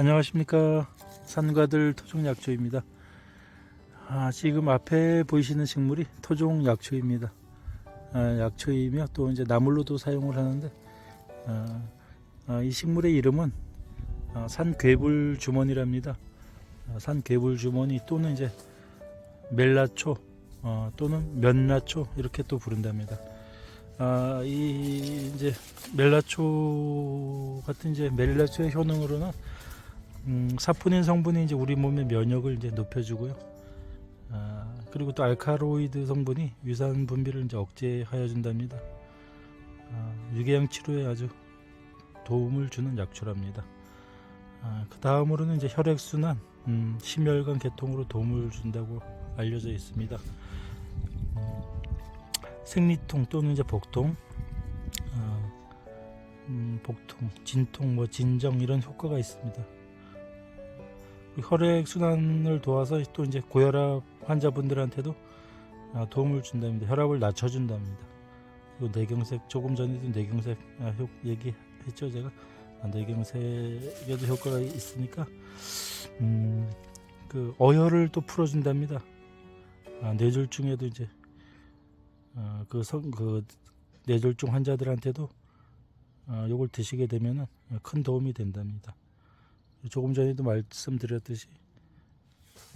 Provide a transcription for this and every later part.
안녕하십니까. 산가들 토종약초입니다. 아, 지금 앞에 보이시는 식물이 토종약초입니다. 아, 약초이며 또 이제 나물로도 사용을 하는데 아, 아, 이 식물의 이름은 아, 산괴불 주머니랍니다. 아, 산괴불 주머니 또는 이제 멜라초 어, 또는 면라초 이렇게 또 부른답니다. 아, 이 이제 멜라초 같은 이제 멜라초의 효능으로는 음, 사포닌 성분이 이제 우리 몸의 면역을 이제 높여주고요. 아, 그리고 또 알카로이드 성분이 위산 분비를 이제 억제하여 준답니다. 아, 유궤양 치료에 아주 도움을 주는 약초랍니다. 아, 그 다음으로는 이제 혈액 순환, 음, 심혈관 개통으로 도움을 준다고 알려져 있습니다. 음, 생리통 또는 이제 복통, 아, 음, 복통, 진통, 뭐 진정 이런 효과가 있습니다. 혈액 순환을 도와서 또 이제 고혈압 환자분들한테도 아, 도움을 준답니다. 혈압을 낮춰준답니다. 그리고 뇌경색 조금 전에도 뇌경색 아, 효, 얘기했죠 제가 아, 뇌경색에도 효과가 있으니까 음, 그 어혈을 또 풀어준답니다. 아, 뇌졸중에도 이제 어, 그, 성, 그 뇌졸중 환자들한테도 어, 요걸 드시게 되면 큰 도움이 된답니다. 조금 전에도 말씀드렸듯이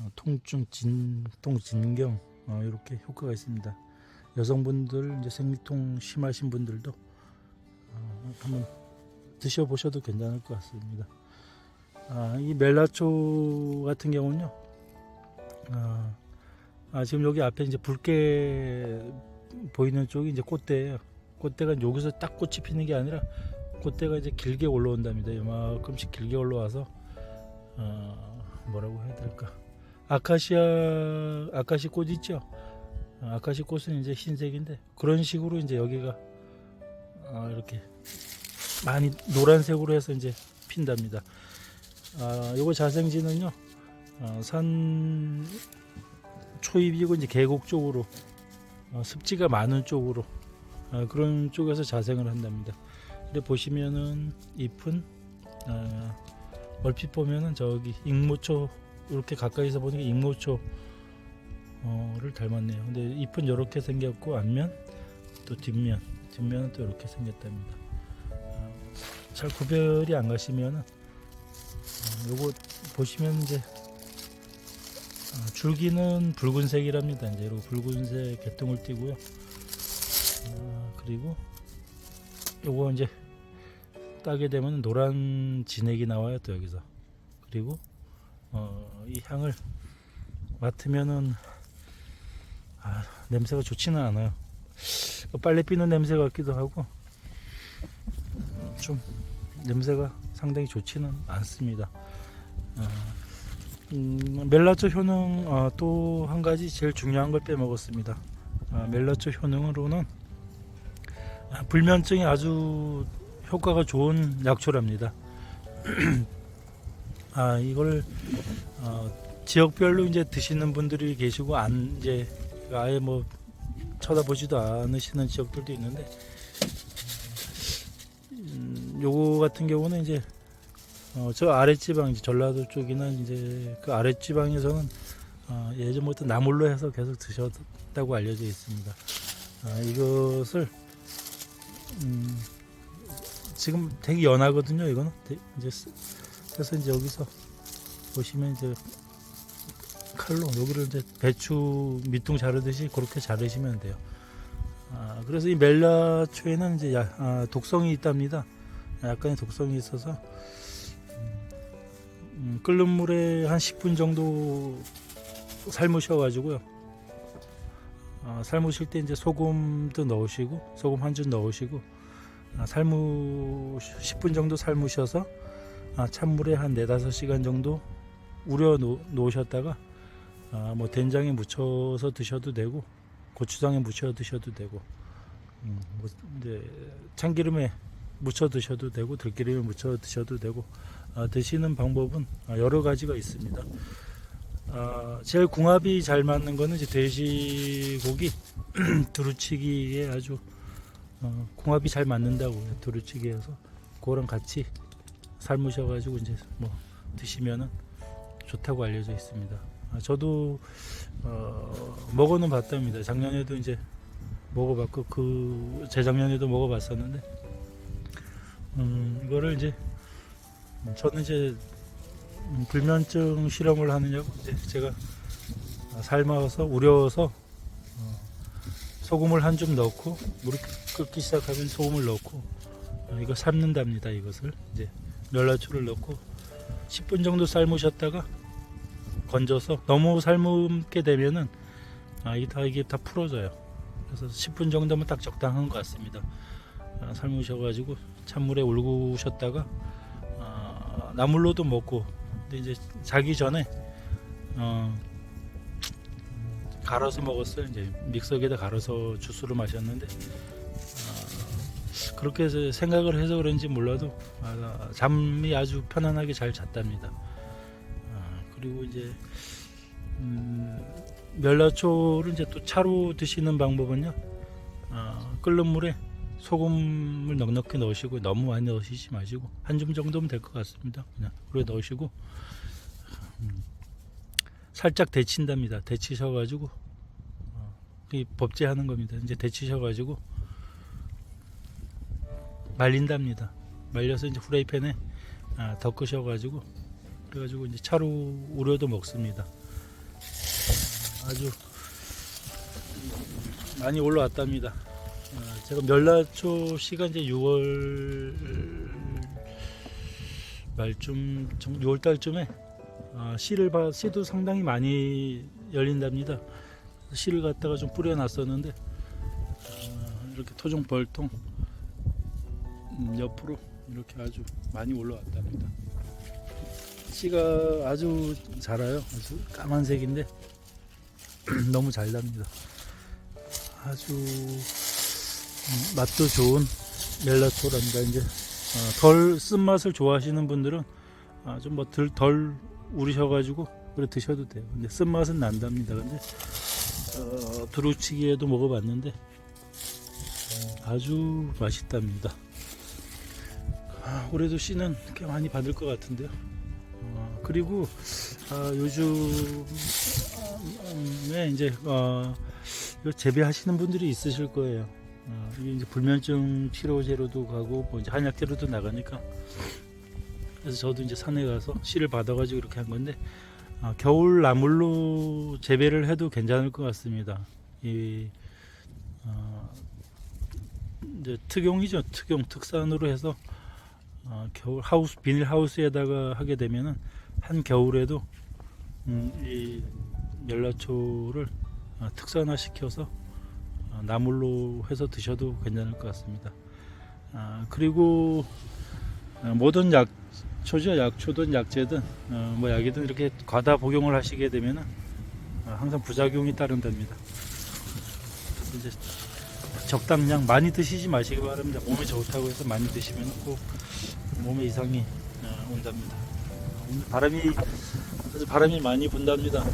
어, 통증, 진통, 진경 어, 이렇게 효과가 있습니다. 여성분들 이제 생리통 심하신 분들도 어, 한번 드셔보셔도 괜찮을 것 같습니다. 아, 이 멜라초 같은 경우는요. 아, 아, 지금 여기 앞에 이제 붉게 보이는 쪽이 이제 꽃대예요. 꽃대가 여기서 딱 꽃이 피는 게 아니라 꽃대가 이제 길게 올라온답니다. 이만큼씩 길게 올라와서 어, 뭐라고 해야 될까? 아카시아 아카시 꽃 있죠? 어, 아카시 꽃은 이제 흰색인데 그런 식으로 이제 여기가 어, 이렇게 많이 노란색으로 해서 이제 핀답니다. 아, 요거 자생지는요. 어, 산 초입이고 이제 계곡 쪽으로 어, 습지가 많은 쪽으로 어, 그런 쪽에서 자생을 한답니다. 근데 보시면은 잎은 어, 얼핏 보면은 저기 익모초 이렇게 가까이서 보니까 익모초를 닮았네요. 근데 잎은 이렇게 생겼고 앞면 또 뒷면 뒷면은 또 이렇게 생겼답니다. 어, 잘 구별이 안 가시면은 어, 요거 보시면 이제 어, 줄기는 붉은색이랍니다. 이제 이렇게 붉은색 개통을 띠고요. 어, 그리고 요거 이제 따게 되면 노란 진액이 나와요 또 여기서. 그리고 어, 이 향을 맡으면은 아, 냄새가 좋지는 않아요. 빨래 피는 냄새 같기도 하고 어, 좀 냄새가 상당히 좋지는 않습니다. 어, 음, 멜라초 효능 어, 또한 가지 제일 중요한 걸 빼먹었습니다. 아, 멜라초 효능으로는 아, 불면증에 아주 효과가 좋은 약초랍니다. 아 이걸 어, 지역별로 이제 드시는 분들이 계시고 안 이제 아예 뭐 쳐다보지도 않으시는 지역들도 있는데 음, 요거 같은 경우는 이제 어, 저 아랫지방 전라도 쪽이나 이제 그 아랫지방에서는 어, 예전부터 나물로 해서 계속 드셨다고 알려져 있습니다. 아, 이것을 음, 지금 되게 연하거든요. 이거는 되- 이제 쓰- 그래서 이제 여기서 보시면 이제 칼로 여기를 이제 배추 밑둥 자르듯이 그렇게 자르시면 돼요. 아, 그래서 이 멜라초에는 이제 야- 아, 독성이 있답니다. 약간의 독성이 있어서 음, 음, 끓는 물에 한 10분 정도 삶으셔 가지고요. 아, 삶으실 때 이제 소금도 넣으시고 소금 한 줌 넣으시고 아, 삶으 10분 정도 삶으셔서 아, 찬물에 한 4, 5시간 정도 우려 놓, 놓으셨다가 아, 뭐 된장에 묻혀서 드셔도 되고 고추장에 묻혀 드셔도 되고 음, 뭐 참기름에 묻혀 드셔도 되고 들기름에 묻혀 드셔도 되고 아, 드시는 방법은 아, 여러 가지가 있습니다. 아, 제일 궁합이 잘 맞는 거는 돼지고기 두루치기에 아주 어, 궁합이 잘 맞는다고 두루치기해서 그거랑 같이 삶으셔가지고 이제 뭐 드시면은 좋다고 알려져 있습니다. 아, 저도 어, 먹어는 봤답니다. 작년에도 이제 먹어봤고 그 재작년에도 먹어봤었는데 음, 이거를 이제 저는 이제 음, 불면증 실험을 하느냐고 이제 제가 삶아서 우려서 어, 소금을 한 줌 넣고 물이 끓기 시작하면 소금을 넣고 어, 이거 삶는답니다. 이것을 이제 멸라초를 넣고 10분 정도 삶으셨다가 건져서 너무 삶게 되면은 아, 이게 다 이게 다 풀어져요. 그래서 10분 정도면 딱 적당한 것 같습니다. 아, 삶으셔가지고 찬물에 울구셨다가 아, 나물로도 먹고 근데 이제 자기 전에 어, 갈아서 먹었어요. 이제 믹서기에다 갈아서 주스로 마셨는데 아, 그렇게 생각을 해서 그런지 몰라도 아, 잠이 아주 편안하게 잘 잤답니다. 아, 그리고 이제 음, 멸라초를 이제 또 차로 드시는 방법은요. 아, 끓는 물에 소금을 넉넉히 넣으시고 너무 많이 넣으시지 마시고 한 줌 정도면 될 것 같습니다. 그냥 그래 넣으시고 음, 살짝 데친답니다. 데치셔가지고 어, 이 법제하는 겁니다. 이제 데치셔가지고 말린답니다. 말려서 이제 후라이팬에 아, 덮으셔가지고 그래가지고 이제 차로 우려도 먹습니다. 아주 많이 올라왔답니다. 아, 제가 멸라초 씨가 이제 6월 말쯤, 6월 달쯤에 아, 씨를 봐, 씨도 상당히 많이 열린답니다. 씨를 갖다가 좀 뿌려놨었는데 아, 이렇게 토종 벌통 음, 옆으로 이렇게 아주 많이 올라왔답니다. 씨가 아주 자라요. 아주 까만색인데 너무 잘 납니다. 아주 음, 맛도 좋은 멜라토랍니다. 이제 어, 덜 쓴맛을 좋아하시는 분들은 아, 좀뭐덜 덜 우리셔가지고 그래 드셔도 돼요. 근데 쓴맛은 난답니다. 근데 어, 두루치기에도 먹어봤는데 아주 맛있답니다. 아, 올해도 씨는 꽤 많이 받을 것 같은데요. 어, 그리고 아, 요즘에 이제 어, 재배하시는 분들이 있으실 거예요. 어, 이게 이제 불면증 치료제로도 가고 뭐 이제 한약제로도 나가니까 그래서 저도 이제 산에 가서 씨를 받아가지고 이렇게 한 건데 아, 겨울 나물로 재배를 해도 괜찮을 것 같습니다. 이 어, 이제 특용이죠. 특용 특산으로 해서 어, 겨울 하우스 비닐 하우스에다가 하게 되면은 한 겨울에도 음, 이 멸라초를 어, 특산화 시켜서 어, 나물로 해서 드셔도 괜찮을 것 같습니다. 아, 그리고 어, 모든 약 초죠, 약초든 약재든 어, 뭐 약이든 이렇게 과다 복용을 하시게 되면은 어, 항상 부작용이 따른답니다. 이제 적당량 많이 드시지 마시기 바랍니다. 몸에 좋다고 해서 많이 드시면 꼭 몸에 이상이 어, 온답니다. 오늘 바람이 아주 바람이 많이 분답니다.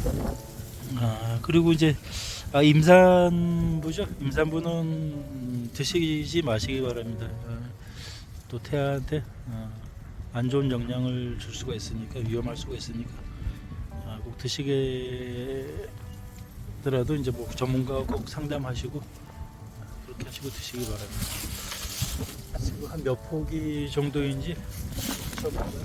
아, 그리고 이제 아, 임산부죠. 임산부는 음, 드시지 마시기 바랍니다. 아, 또 태아한테 아, 안 좋은 영향을 줄 수가 있으니까 위험할 수가 있으니까 아, 꼭 드시게더라도 이제 뭐 전문가와 꼭 상담하시고 그렇게 하시고 드시기 바랍니다. 지금 한 몇 포기 정도인지 쳐볼까요?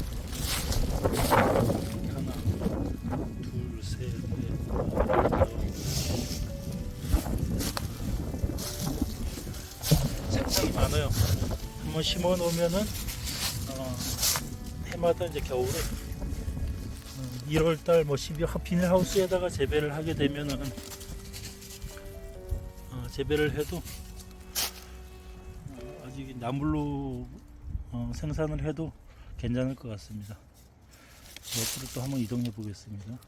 한번 심어 놓으면은 어, 해마다 이제 겨울에 1월달 뭐 12월 비닐 하우스에다가 재배를 하게 되면은 어, 재배를 해도 어, 아직 나물로 어, 생산을 해도 괜찮을 것 같습니다. 옆으로 또 한번 이동해 보겠습니다.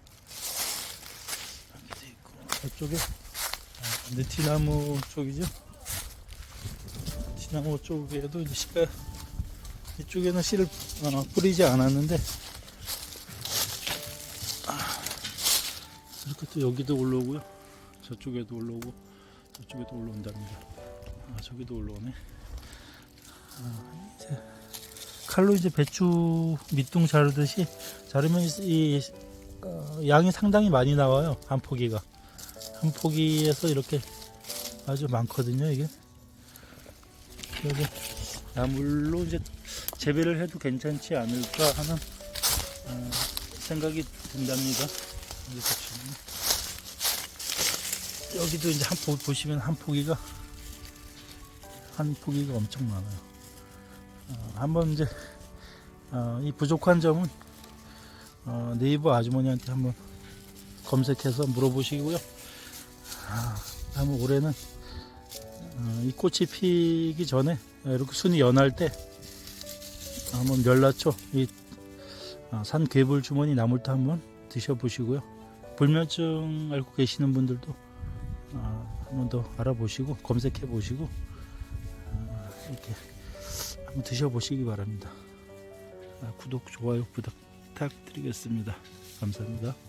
저쪽에 아, 느티나무 쪽이죠. 느티나무 쪽에도 이제 씨가 이쪽에는 씨를 어, 뿌리지 않았는데 아, 이렇게 또 여기도 올라오고요. 저쪽에도 올라오고 저쪽에도 올라온답니다. 아, 저기도 올라오네. 아, 이제 칼로 이제 배추 밑둥 자르듯이 자르면 이, 이 어, 양이 상당히 많이 나와요 한 포기가 한 포기에서 이렇게 아주 많거든요 이게 그래서 나물로 이제 재배를 해도 괜찮지 않을까 하는 어, 생각이 든답니다. 여기도 이제 한 포, 보시면 한 포기가 한 포기가 엄청 많아요. 어, 한번 이제 어, 이 부족한 점은 어, 네이버 아주머니한테 한번 검색해서 물어보시고요. 아, 한번 올해는 어, 이 꽃이 피기 전에 이렇게 순이 연할 때 한번 멸라초 이 어, 산괴물 주머니 나물도 한번 드셔보시고요. 불면증 앓고 계시는 분들도 어, 한번 더 알아보시고 검색해 보시고 어, 이렇게 한번 드셔보시기 바랍니다. 아, 구독, 좋아요 부탁드리겠습니다. 감사합니다.